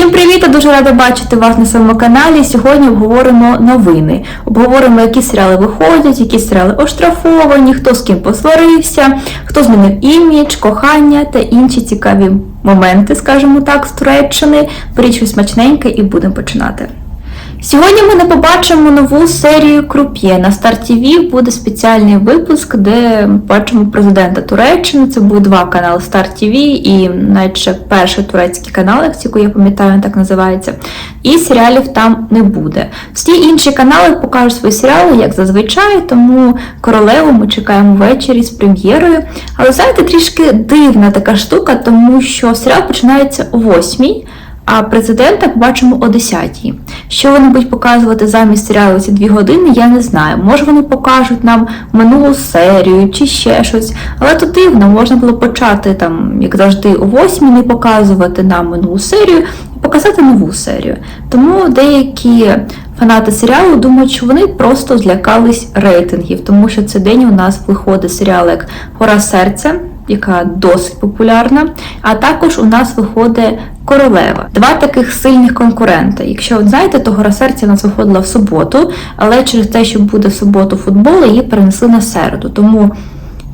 Всім привіт! Дуже рада бачити вас на своєму каналі. Сьогодні обговоримо новини. Обговоримо, які серіали виходять, які серіали оштрафовані, хто з ким посварився, хто змінив імідж, кохання та інші цікаві моменти, скажімо так, з Туреччини. Беріть щось смачненьке і будемо починати. Сьогодні ми не побачимо нову серію Круп'є. На Star TV буде спеціальний випуск, де ми бачимо президента Туреччини. Це буде два канали Star TV і навіть перший турецький канал, яку я пам'ятаю, так називається. І серіалів там не буде. Всі інші канали покажуть свої серіали, як зазвичай, тому королеву ми чекаємо ввечері з прем'єрою. Але знаєте, трішки дивна така штука, тому що серіал починається о 8 а президента побачимо о 10-й. Що вони будуть показувати замість серіалу ці дві години, я не знаю. Може вони покажуть нам минулу серію чи ще щось. Але то дивно, можна було почати там, як завжди, о 8-й, не показувати нам минулу серію і показати нову серію. Тому деякі фанати серіалу думають, що вони просто злякались рейтингів, тому що цей день у нас виходить серіал як Гора серця яка досить популярна. А також у нас виходить королева. Два таких сильних конкурента. Якщо ви знаєте, то гора серця нас виходила в суботу, але через те, що буде в суботу футбол, її перенесли на середу. Тому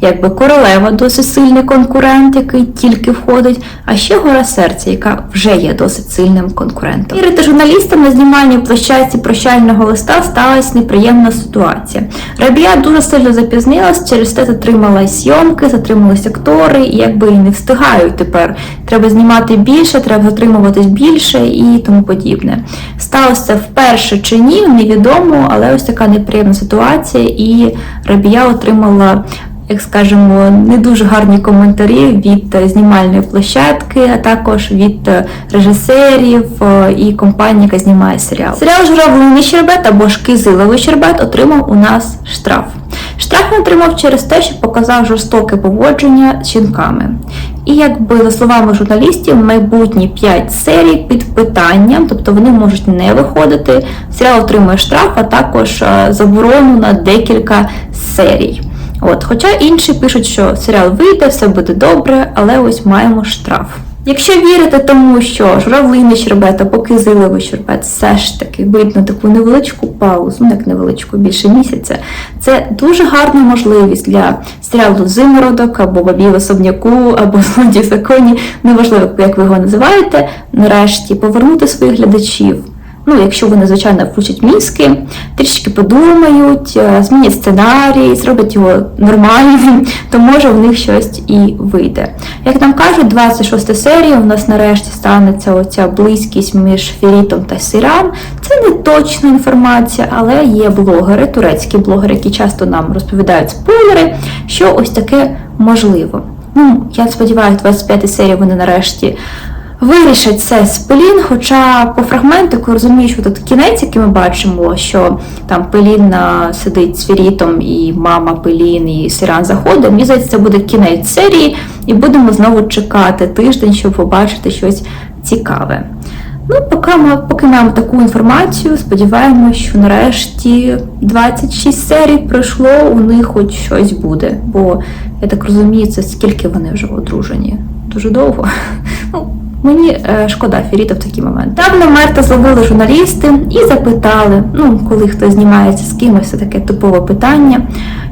якби королева досить сильний конкурент, який тільки входить, а ще гора серця, яка вже є досить сильним конкурентом. Вірити журналістам на знімальній площадці прощального листа сталася неприємна ситуація. Рабія дуже сильно запізнилась, через те затрималась зйомки, затримались актори, і якби і не встигають тепер. Треба знімати більше, треба затримуватись більше і тому подібне. Сталося вперше чи ні, невідомо, але ось така неприємна ситуація, і Рабія отримала як скажемо, не дуже гарні коментарі від знімальної площадки, а також від режисерів е, і компанії, яка знімає серіал. Серіал Журавлиний щербет або ж Кизиловий щербет отримав у нас штраф. Штраф він отримав через те, що показав жорстоке поводження з жінками. І якби за словами журналістів, майбутні 5 серій під питанням, тобто вони можуть не виходити. Серіал отримує штраф, а також е, заборону на декілька серій. От, Хоча інші пишуть, що серіал вийде, все буде добре, але ось маємо штраф. Якщо вірити тому, що журавлиний щербет або кизиловий щербет все ж таки видно таку невеличку паузу, ну як невеличку, більше місяця, це дуже гарна можливість для серіалу Зимородок або Бабів Особняку, або Злодій в законі, неважливо, як ви його називаєте, нарешті повернути своїх глядачів. Ну, якщо вони, звичайно, включать мізки, трішки подумають, е, змінять сценарій, зроблять його нормальним, то може в них щось і вийде. Як нам кажуть, 26 серія у нас нарешті станеться оця близькість між Ферітом та Сиран. Це не точна інформація, але є блогери, турецькі блогери, які часто нам розповідають спойлери, що ось таке можливо. Ну, Я сподіваюся, 25 серія вони нарешті вирішать це з Пелін, хоча по фрагментику розумію, що тут кінець, який ми бачимо, що там Пелін сидить з Фірітом і мама Пелін і Сиран заходить. Мені здається, це буде кінець серії, і будемо знову чекати тиждень, щоб побачити щось цікаве. Ну, поки ми поки маємо таку інформацію, сподіваємося, що нарешті 26 серій пройшло, у них хоч щось буде. Бо я так розумію, це скільки вони вже одружені. Дуже довго. Мені е, шкода Фіріта в такий момент. Давно Мерта зловили журналісти і запитали, ну, коли хтось знімається з кимось, таке типове питання,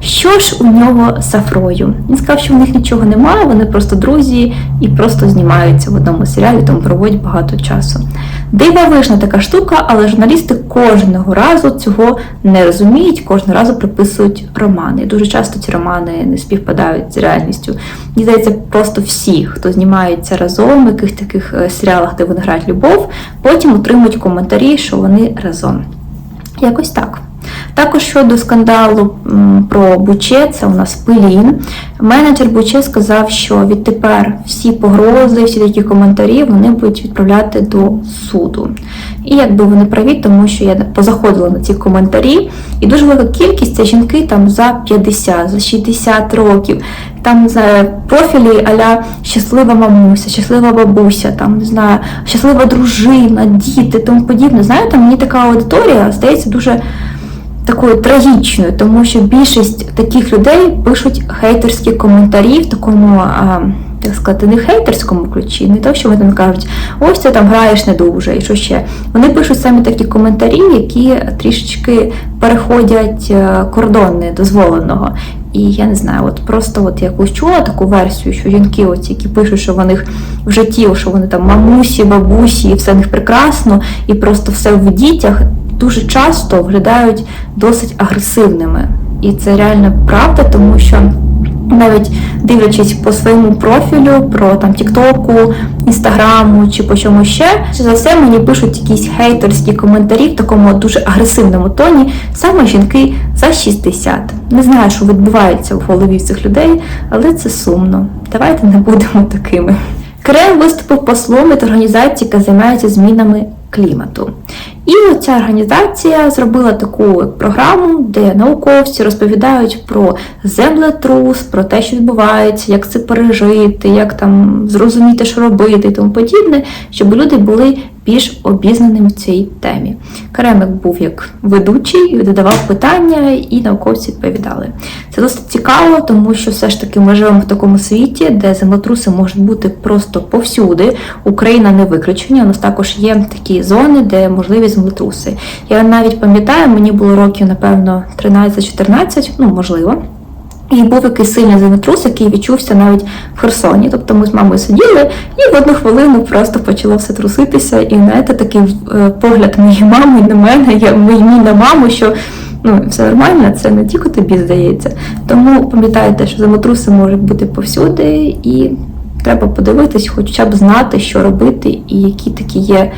що ж у нього з Афрою. Він сказав, що в них нічого немає, вони просто друзі і просто знімаються в одному серіалі, тому проводять багато часу. Дивовижна така штука, але журналісти кожного разу цього не розуміють, кожного разу приписують романи. Дуже часто ці романи не співпадають з реальністю. Мені здається, просто всі, хто знімається разом, яких таких е, серіалах, де вони грають любов, потім отримують коментарі, що вони разом. Якось так. Також щодо скандалу про Буче, це у нас Пилін. Менеджер Буче сказав, що відтепер всі погрози, всі такі коментарі вони будуть відправляти до суду. І якби вони праві, тому що я позаходила на ці коментарі, і дуже велика кількість це жінки там за 50, за 60 років. Там за профілі аля щаслива мамуся, щаслива бабуся, там не знаю, щаслива дружина, діти, тому подібне. Знаєте, мені така аудиторія здається дуже такою трагічною, тому що більшість таких людей пишуть хейтерські коментарі в такому а, як сказати, не хейтерському ключі, не то, що вони там кажуть, ось ти там граєш не дуже, і що ще. Вони пишуть саме такі коментарі, які трішечки переходять е, кордон недозволеного. І я не знаю, от просто от якусь чула таку версію, що жінки, оці, які пишуть, що в них в житті, що вони там мамусі, бабусі, і все в них прекрасно, і просто все в дітях, дуже часто виглядають досить агресивними. І це реально правда, тому що навіть дивлячись по своєму профілю, про там Тіктоку, Інстаграму чи по чому ще, за все мені пишуть якісь хейтерські коментарі в такому дуже агресивному тоні, саме жінки за 60. Не знаю, що відбувається в голові цих людей, але це сумно. Давайте не будемо такими. Крем виступив послом від організації, яка займається змінами клімату. І ця організація зробила таку програму, де науковці розповідають про землетрус, про те, що відбувається, як це пережити, як там зрозуміти, що робити і тому подібне, щоб люди були більш обізнаними в цій темі. Каремик був як ведучий, задавав питання, і науковці відповідали. Це досить цікаво, тому що все ж таки ми живемо в такому світі, де землетруси можуть бути просто повсюди. Україна не виключення. У нас також є такі зони, де можливі землетруси. Я навіть пам'ятаю, мені було років, напевно, 13-14, ну можливо. І був якийсь сильний землетрус, який відчувся навіть в Херсоні. Тобто ми з мамою сиділи, і в одну хвилину просто почало все труситися. І знаєте, такий е, погляд моєї мами на мене, я мій на маму, що ну все нормально, це не тільки тобі здається. Тому пам'ятайте, що землетруси можуть бути повсюди, і треба подивитись, хоча б знати, що робити, і які такі є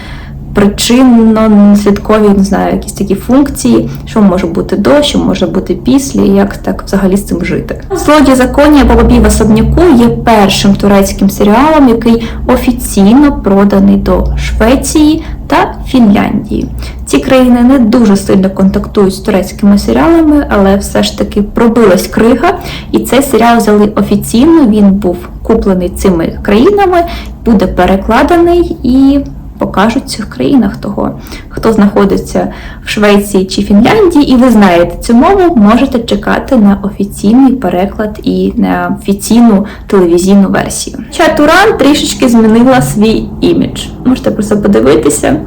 причинно-слідкові, не знаю, якісь такі функції, що може бути до, що може бути після, і як так взагалі з цим жити. Злодій законі або бабі в особняку є першим турецьким серіалом, який офіційно проданий до Швеції та Фінляндії. Ці країни не дуже сильно контактують з турецькими серіалами, але все ж таки пробилась крига, і цей серіал взяли офіційно. Він був куплений цими країнами, буде перекладений і покажуть в цих країнах того, хто знаходиться в Швеції чи Фінляндії, і ви знаєте цю мову, можете чекати на офіційний переклад і на офіційну телевізійну версію. Чатуран трішечки змінила свій імідж. Можете просто подивитися.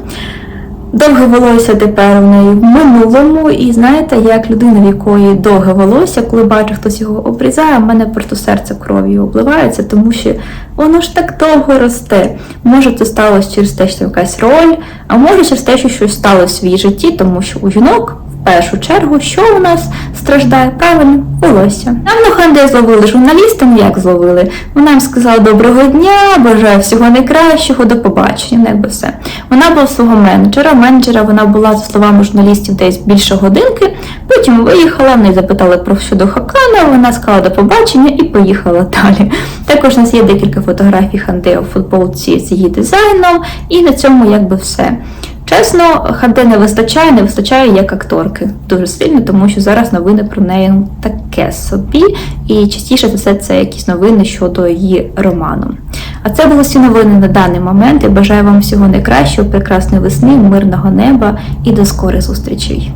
Довге волосся тепер в неї в минулому, і знаєте, як людина, в якої довге волосся, коли бачу, хтось його обрізає, в мене просто серце кров'ю обливається, тому що воно ж так довго росте. Може, це сталося через те, що якась роль, а може через те, що щось сталося в її житті, тому що у жінок. Першу чергу, що у нас страждає правильно волосся. Нам на ханде зловили журналістам, як зловили. Вона їм сказала доброго дня, бажаю всього найкращого, до побачення, ну, якби все. Вона була свого менеджера. Менеджера вона була, за словами журналістів, десь більше годинки. Потім виїхала, в неї запитали про щодо Хакана, вона сказала до побачення і поїхала далі. Також у нас є декілька фотографій Ханде у футболці з її дизайном, і на цьому якби все. Чесно, Ханде не вистачає, не вистачає як акторки дуже сильно, тому що зараз новини про неї таке собі, і частіше за все це якісь новини щодо її роману. А це були всі новини на даний момент. Я бажаю вам всього найкращого, прекрасної весни, мирного неба і до скорих зустрічей.